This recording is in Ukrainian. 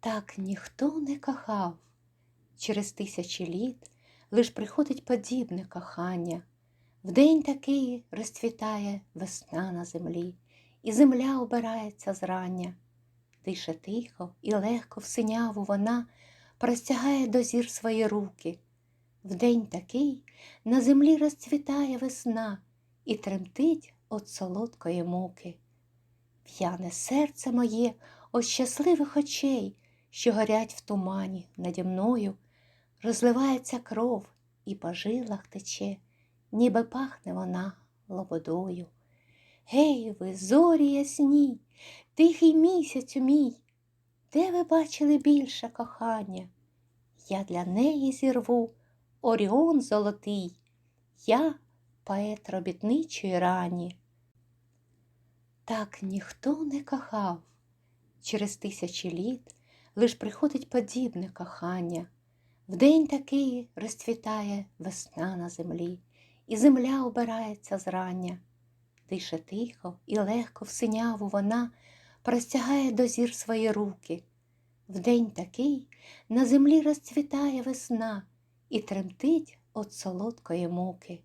Так ніхто не кохав. Через тисячі літ лиш приходить подібне кохання. В день такий розцвітає весна на землі, і земля обирається зрання. Дише тихо і легко в синяву вона простягає до зір свої руки. В день такий на землі розцвітає весна і тремтить от солодкої муки. П'яне серце моє от щасливих очей, що горять в тумані наді мною, розливається кров і по жилах тече, ніби пахне вона лободою. Гей, ви, зорі ясні, тихий місяцю мій, де ви бачили більше кохання? Я для неї зірву Оріон золотий, я поет робітничої рані. Так ніхто не кохав. Через тисячі літ лиш приходить подібне кохання. В день такий розцвітає весна на землі, і земля обирається зрання. Дише тихо і легко в синяву вона простягає до зір свої руки. В день такий на землі розцвітає весна і тремтить от солодкої муки.